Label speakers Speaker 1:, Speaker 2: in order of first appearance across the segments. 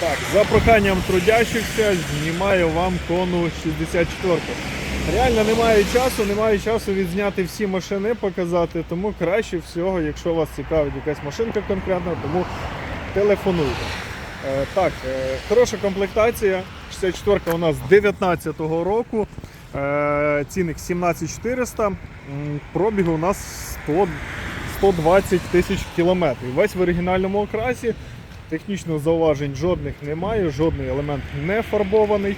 Speaker 1: Так, за проханням трудящихся знімаю вам кону 64. Реально немає часу, немає часу відзняти всі машини, показати, тому краще всього, якщо вас цікавить якась машинка конкретна, тому телефонуйте. Е, так, е, хороша комплектація. 64 у нас 19-го року. Е, цінник 17400. М, Пробіг у нас 100, 120 тисяч кілометрів. Весь в оригінальному окрасі. Технічних зауважень жодних немає, жодний елемент не фарбований.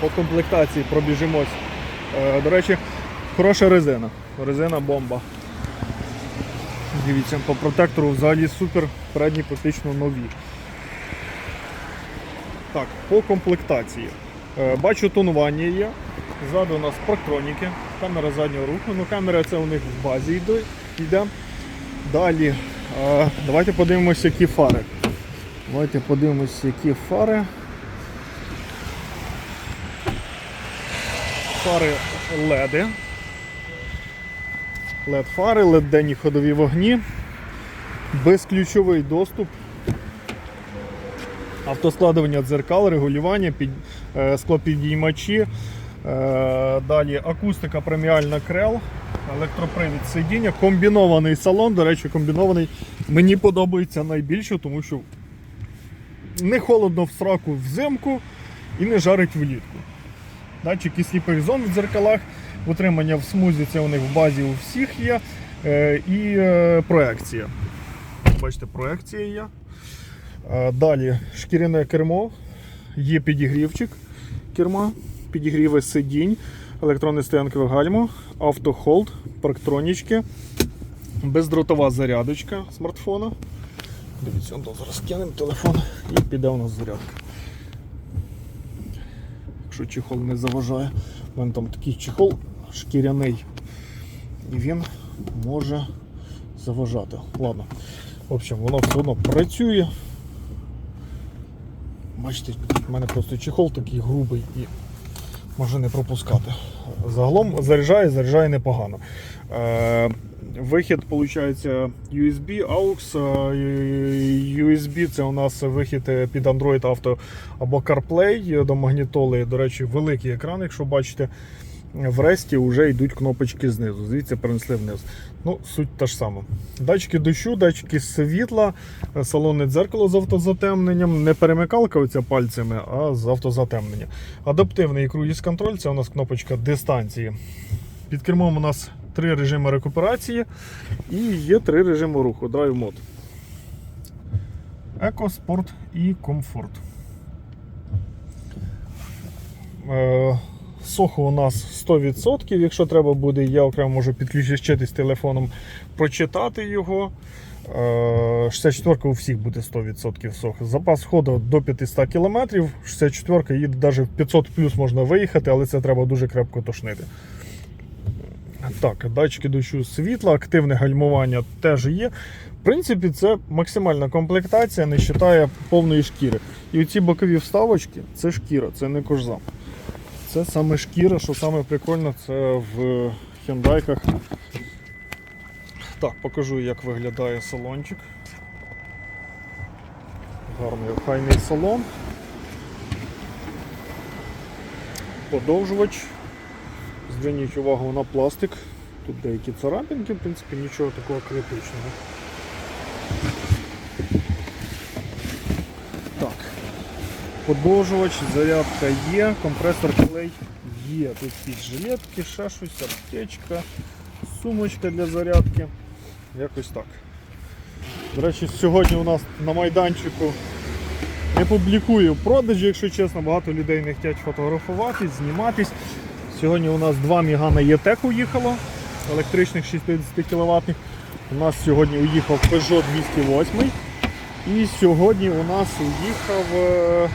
Speaker 1: По комплектації пробіжимось. Е, До речі, хороша резина. Резина бомба. Дивіться, по протектору взагалі супер, передні практично нові. Так, по комплектації. Е, Бачу тонування є. Ззаду у нас парктроніки, камера заднього руху. Ну, камера це у них в базі йде. Далі, давайте подивимося, які фари. Давайте подивимося, які фари. Фари LED. LED фари, LED денні ходові вогні, безключовий доступ, автоскладування дзеркал, регулювання, під, е, склопідіймачі, е, далі акустика преміальна крел, електропривід сидіння, комбінований салон. До речі, комбінований мені подобається найбільше, тому що не холодно в сраку взимку і не жарить влітку. Датчики сліпих зон в дзеркалах, утримання в смузі це у них в базі у всіх є. Е, і е, проекція. Бачите, проекція є. Е, далі шкіряне кермо, є підігрівчик керма, підігріви сидінь, електронне стоянкове гальмо, автохолд, парктронічки, бездротова зарядочка смартфона. Дивіться, зараз кинемо телефон і піде у нас зарядка якщо чехол не заважає. У мене там такий чехол шкіряний. І він може заважати. Ладно. В общем, воно все одно працює. Бачите, в мене просто чехол такий грубий і може не пропускати. Загалом заряджає, заряджає непогано. Е, Вихід, виходить, USB, AUX. Е, USB це у нас вихід під Android Auto або CarPlay до магнітоли. До речі, великий екран, якщо бачите. В вже йдуть кнопочки знизу. Звідси перенесли вниз. Ну, суть та ж сама. Датчики дощу, датчики світла, салонне дзеркало з автозатемненням, не перемикалка оця пальцями, а з автозатемненням. Адаптивний круїз контроль це у нас кнопочка дистанції. Під кермом у нас три режими рекуперації і є три режими руху. Drive мод. Еко, спорт і комфорт. Е, Сохо у нас 100%. Якщо треба буде, я окремо можу підключитись телефоном, прочитати його. Е, 64 у всіх буде 100% сох. Запас ходу до 500 км. 64 їде навіть в 500 плюс можна виїхати, але це треба дуже крепко тошнити. Так, датчики дощу світла, активне гальмування теж є. В принципі, це максимальна комплектація, не вважає повної шкіри. І оці бокові вставочки це шкіра, це не кожзам. Це саме шкіра, що саме прикольно, це в хендайках. Так, покажу, як виглядає салончик. Гарний охайний салон. Подовжувач. Зверніть увагу на пластик. Тут деякі царапинки, в принципі, нічого такого критичного. Так. Подовжувач, зарядка є, компресор клей є. Тут якісь жилетки, ще щось, аптечка, сумочка для зарядки. Якось так. До речі, сьогодні у нас на майданчику не публікую продажі, якщо чесно, багато людей не хочуть фотографуватись, зніматись. Сьогодні у нас два Мігана ЄТЕК уїхало, електричних 60 кВт. У нас сьогодні уїхав Peugeot 208. І сьогодні у нас уїхав е,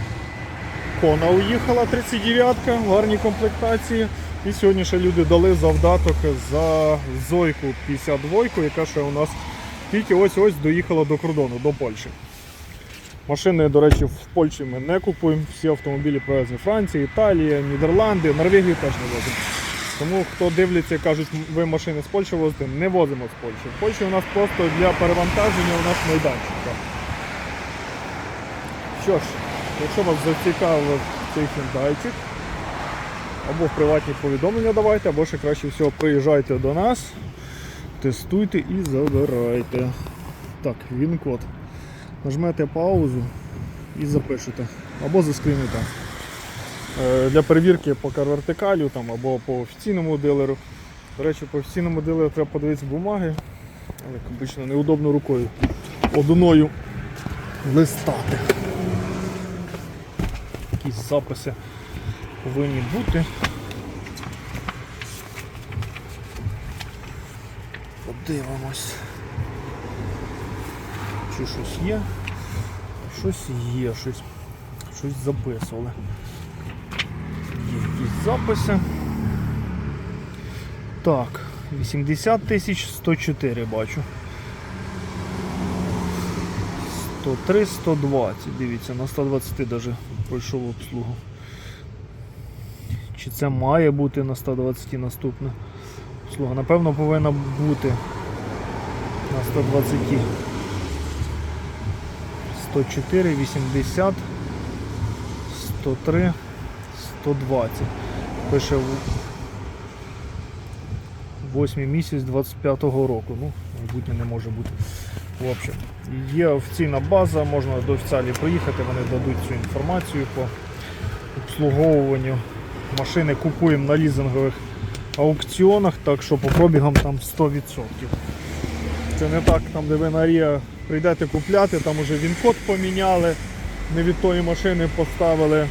Speaker 1: Кона уїхала 39-ка, в гарній комплектації. І сьогодні ще люди дали завдаток за Зойку 52, яка ще у нас тільки ось-ось доїхала до кордону, до Польщі. Машини, до речі, в Польщі ми не купуємо. Всі автомобілі привезені Франція, Італія, Нідерланди, Норвегію теж не возимо. Тому хто дивляться кажуть, ви машини з Польщі возите, не возимо з Польщі. В Польщі у нас просто для перевантаження у нас майданчик. Що ж, якщо вас зацікавив цей хендайчик, або в приватні повідомлення давайте, або ще краще всього приїжджайте до нас, тестуйте і забирайте. Так, він код. Нажмете паузу і запишете. Або заскріните. Е, Для перевірки по вертикалю там, або по офіційному дилеру. До речі, по офіційному дилеру треба подивитися бумаги, як обично неудобно рукою одною листати. Якісь записи повинні бути. Подивимось. Чи щось є? Щось є, щось, щось записували. Є якісь записи. Так, 80 тисяч 104 бачу. 103, 120. Дивіться, на 120 даже пройшов обслугу. Чи це має бути на 120 наступна обслуга? Напевно, повинна бути на 120. 104, 80, 103, 120. Пише в 8 місяць 25-го року. Ну, майбутнє не може бути. Общем, є офіційна база, можна до офіціалі приїхати, вони дадуть цю інформацію по обслуговуванню. Машини купуємо на лізингових аукціонах, так що по пробігам там 100%. Це не так, там де ви на Ріа прийдете купляти, там уже він код поміняли, не від тої машини поставили.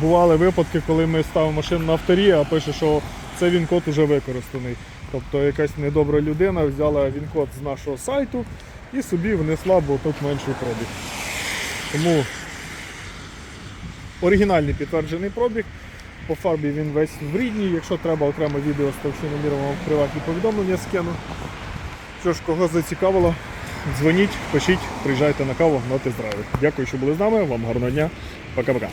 Speaker 1: Бували випадки, коли ми ставимо машину на авторі, а пише, що це він код вже використаний. Тобто якась недобра людина взяла він код з нашого сайту і собі внесла, бо тут менший пробіг. Тому оригінальний підтверджений пробіг. По фарбі він весь в рідній. Якщо треба окреме відео з товщиноміром, в приватні повідомлення скину. Що ж, кого зацікавило, дзвоніть, пишіть, приїжджайте на каву на тест-драйви. Дякую, що були з нами. Вам гарного дня. Пока-пока.